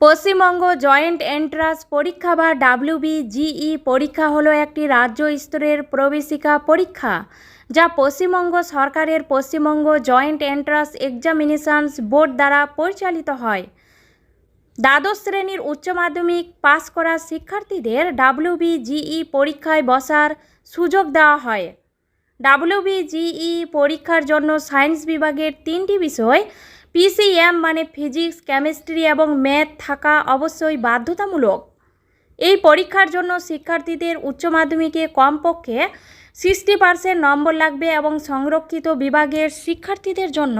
Paschimbanga joint entrance পরীক্ষা বা ডাব্লিউবিজিই পরীক্ষা হলো একটি রাজ্য স্তরের প্রবেশিকা পরীক্ষা, যা পশ্চিমবঙ্গ সরকারের Paschimbanga joint entrance examinations board দ্বারা পরিচালিত হয়। দ্বাদশ শ্রেণির উচ্চ মাধ্যমিক পাস করা শিক্ষার্থীদের ডাব্লিউবিজিই পরীক্ষায় বসার সুযোগ দেওয়া হয়। ডাব্লিউবিজিই পরীক্ষার জন্য সায়েন্স বিভাগের তিনটি বিষয় পিসিএম মানে ফিজিক্স, কেমিস্ট্রি এবং ম্যাথ থাকা অবশ্যই বাধ্যতামূলক। এই পরীক্ষার জন্য শিক্ষার্থীদের উচ্চ মাধ্যমিকে কমপক্ষে সিক্সটি পার্সেন্ট নম্বর লাগবে এবং সংরক্ষিত বিভাগের শিক্ষার্থীদের জন্য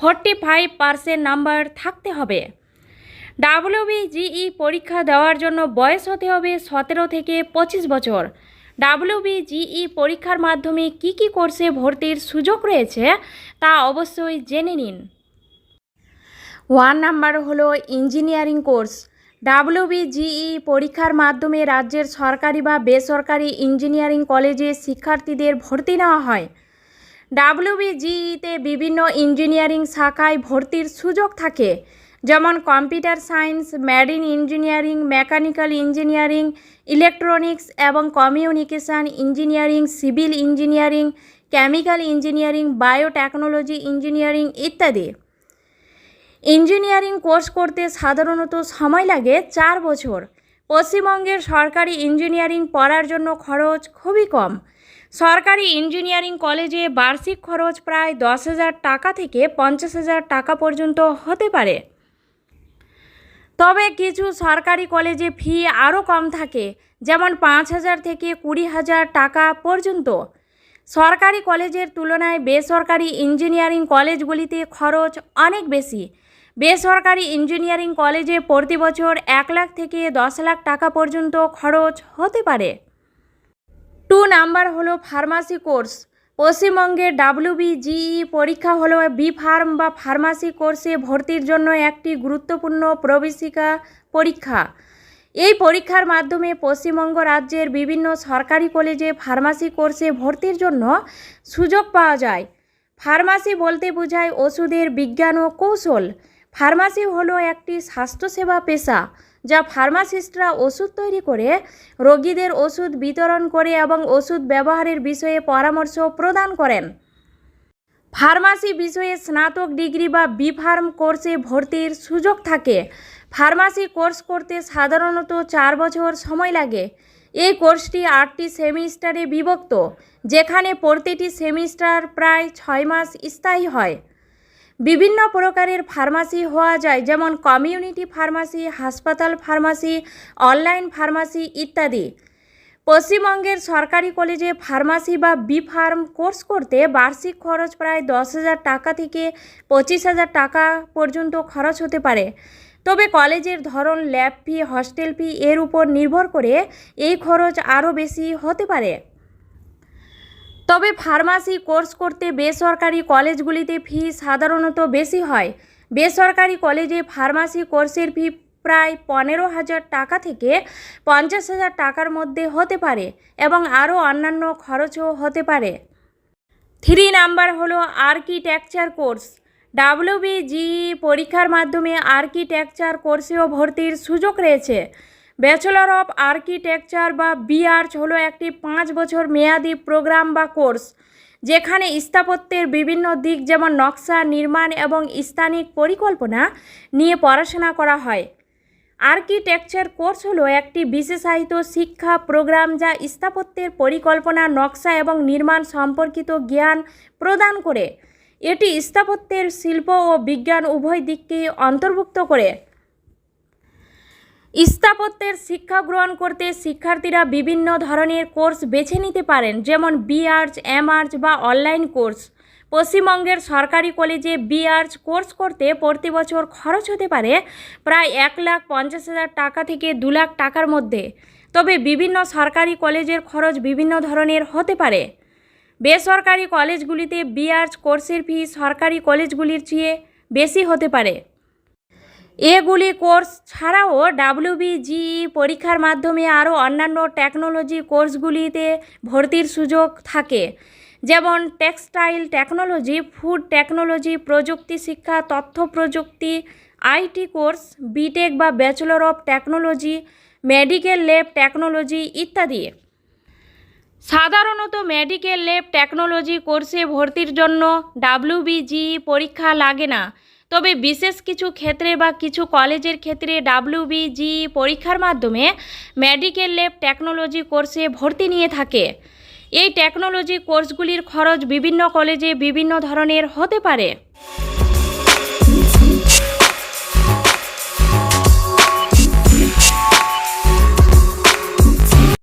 ফর্টি ফাইভ পার্সেন্ট নাম্বার থাকতে হবে। ডাব্লিউবিজিই পরীক্ষা দেওয়ার জন্য বয়স হতে হবে সতেরো থেকে পঁচিশ বছর। ডাব্লিউবিজিই পরীক্ষার মাধ্যমে কি কি কোর্সে ভর্তির সুযোগ রয়েছে তা অবশ্যই জেনে নিন। ওয়ান নাম্বার হলো ইঞ্জিনিয়ারিং কোর্স। ডাব্লিউবিজিই পরীক্ষার মাধ্যমে রাজ্যের সরকারি বা বেসরকারি ইঞ্জিনিয়ারিং কলেজে শিক্ষার্থীদের ভর্তি নেওয়া হয়। ডাব্লিউবিজিইতে বিভিন্ন ইঞ্জিনিয়ারিং শাখায় ভর্তির সুযোগ থাকে, যেমন computer science marine engineering, mechanical engineering, electronics এবং communication engineering, civil engineering, chemical engineering, biotechnology engineering ইত্যাদি। ইঞ্জিনিয়ারিং কোর্স করতে সাধারণত সময় লাগে চার বছর। পশ্চিমবঙ্গের সরকারি ইঞ্জিনিয়ারিং পড়ার জন্য খরচ খুবই কম। সরকারি ইঞ্জিনিয়ারিং কলেজে বার্ষিক খরচ প্রায় দশ হাজার টাকা থেকে পঞ্চাশ হাজার টাকা পর্যন্ত হতে পারে। তবে কিছু সরকারি কলেজে ফি আরও কম থাকে, যেমন পাঁচ হাজার থেকে কুড়ি হাজার টাকা পর্যন্ত। সরকারি কলেজের তুলনায় বেসরকারি ইঞ্জিনিয়ারিং কলেজগুলিতে খরচ অনেক বেশি বেসরকারি ইঞ্জিনিয়ারিং কলেজে প্রতি বছর এক লাখ থেকে দশ লাখ টাকা পর্যন্ত খরচ হতে পারে। টু নাম্বার হলো ফার্মাসি কোর্স। পশ্চিমবঙ্গের ডাব্লিউবিজিই পরীক্ষা হলো বি ফার্ম বা ফার্মাসি কোর্সে ভর্তির জন্য একটি গুরুত্বপূর্ণ প্রবেশিকা পরীক্ষা। এই পরীক্ষার মাধ্যমে পশ্চিমবঙ্গ রাজ্যের বিভিন্ন সরকারি কলেজে ফার্মাসি কোর্সে ভর্তির জন্য সুযোগ পাওয়া যায়। ফার্মাসি বলতে বোঝায় ওষুধের বিজ্ঞান ও কৌশল। ফার্মাসি হলো একটি স্বাস্থ্যসেবা পেশা যা ফার্মাসিস্টরা ওষুধ তৈরি করে, রোগীদের ওষুধ বিতরণ করে এবং ওষুধ ব্যবহারের বিষয়ে পরামর্শ প্রদান করেন। ফার্মাসি বিষয়ে স্নাতক ডিগ্রি বা বি ফার্ম কোর্সে ভর্তির সুযোগ থাকে। ফার্মাসি কোর্স করতে সাধারণত চার বছর সময় লাগে। এই কোর্সটি আটটি সেমিস্টারে বিভক্ত, যেখানে প্রতিটি সেমিস্টার প্রায় ছয় মাস স্থায়ী হয়। বিভিন্ন প্রকারের ফার্মাসি হওয়া যায়, যেমন কমিউনিটি ফার্মাসি, হাসপাতাল ফার্মাসি, অনলাইন ফার্মাসি ইত্যাদি। পশ্চিমবঙ্গের সরকারি কলেজে ফার্মাসি বা বি ফার্ম কোর্স করতে বার্ষিক খরচ প্রায় দশ হাজার টাকা থেকে পঁচিশ হাজার টাকা পর্যন্ত খরচ হতে পারে। তবে কলেজের ধরন, ল্যাব ফি, হস্টেল ফি এর উপর নির্ভর করে এই খরচ আরও বেশি হতে পারে। তবে ফার্মাসি কোর্স করতে বেসরকারি কলেজগুলিতে ফি সাধারণত বেশি হয়। বেসরকারি কলেজে ফার্মাসি কোর্সের ফি প্রায় পনেরো হাজার টাকা থেকে পঞ্চাশ হাজার টাকার মধ্যে হতে পারে এবং আরও অন্যান্য খরচও হতে পারে। থ্রি নাম্বার হলো আর্কিটেকচার কোর্স। ডাব্লিউবিজিই পরীক্ষার মাধ্যমে আর্কিটেকচার কোর্সেও ভর্তির সুযোগ রয়েছে। ব্যাচেলর অফ আর্কিটেকচার বা বিআর্চ হলো একটি পাঁচ বছর মেয়াদি প্রোগ্রাম বা কোর্স যেখানে স্থাপত্যের বিভিন্ন দিক যেমন নকশা, নির্মাণ এবং স্থানিক পরিকল্পনা নিয়ে পড়াশোনা করা হয়। আর্কিটেকচার কোর্স হলো একটি বিশেষায়িত শিক্ষা প্রোগ্রাম যা স্থাপত্যের পরিকল্পনা, নকশা এবং নির্মাণ সম্পর্কিত জ্ঞান প্রদান করে। এটি স্থাপত্যের শিল্প ও বিজ্ঞান উভয় দিককে অন্তর্ভুক্ত করে। স্থাপত্যের শিক্ষা গ্রহণ করতে শিক্ষার্থীরা বিভিন্ন ধরনের কোর্স বেছে নিতে পারেন, যেমন বি আর্চ এম আর্চ বা অনলাইন কোর্স। পশ্চিমবঙ্গের সরকারি কলেজে বি আর্চ কোর্স করতে প্রতি বছর খরচ হতে পারে প্রায় এক লাখ পঞ্চাশ হাজার টাকা থেকে দু লাখ টাকার মধ্যে। তবে বিভিন্ন সরকারি কলেজের খরচ বিভিন্ন ধরনের হতে পারে। বেসরকারি কলেজগুলিতে বি আর্চ কোর্সের ফি সরকারি কলেজগুলির চেয়ে বেশি হতে পারে। এগুলি কোর্স ছাড়াও ডাব্লিউবিজিই পরীক্ষার মাধ্যমে আরও অন্যান্য টেকনোলজি কোর্সগুলিতে ভর্তির সুযোগ থাকে। যেমন টেক্সটাইল টেকনোলজি, ফুড টেকনোলজি, প্রযুক্তি শিক্ষা, তথ্য প্রযুক্তি, আইটি কোর্স, বিটেক বা bachelor of technology, medical lab technology ইত্যাদি। সাধারণত মেডিকেল ল্যাব টেকনোলজি কোর্সে ভর্তির জন্য ডাব্লিউবিজি পরীক্ষা লাগে না। তবে বিশেষ কিছু ক্ষেত্রে বা কিছু কলেজের ক্ষেত্রে ডাব্লিউবিজি পরীক্ষার মাধ্যমে মেডিকেল ল্যাব টেকনোলজি কোর্সে ভর্তি নিয়ে থাকে। এই টেকনোলজি কোর্সগুলির খরচ বিভিন্ন কলেজে বিভিন্ন ধরনের হতে পারে।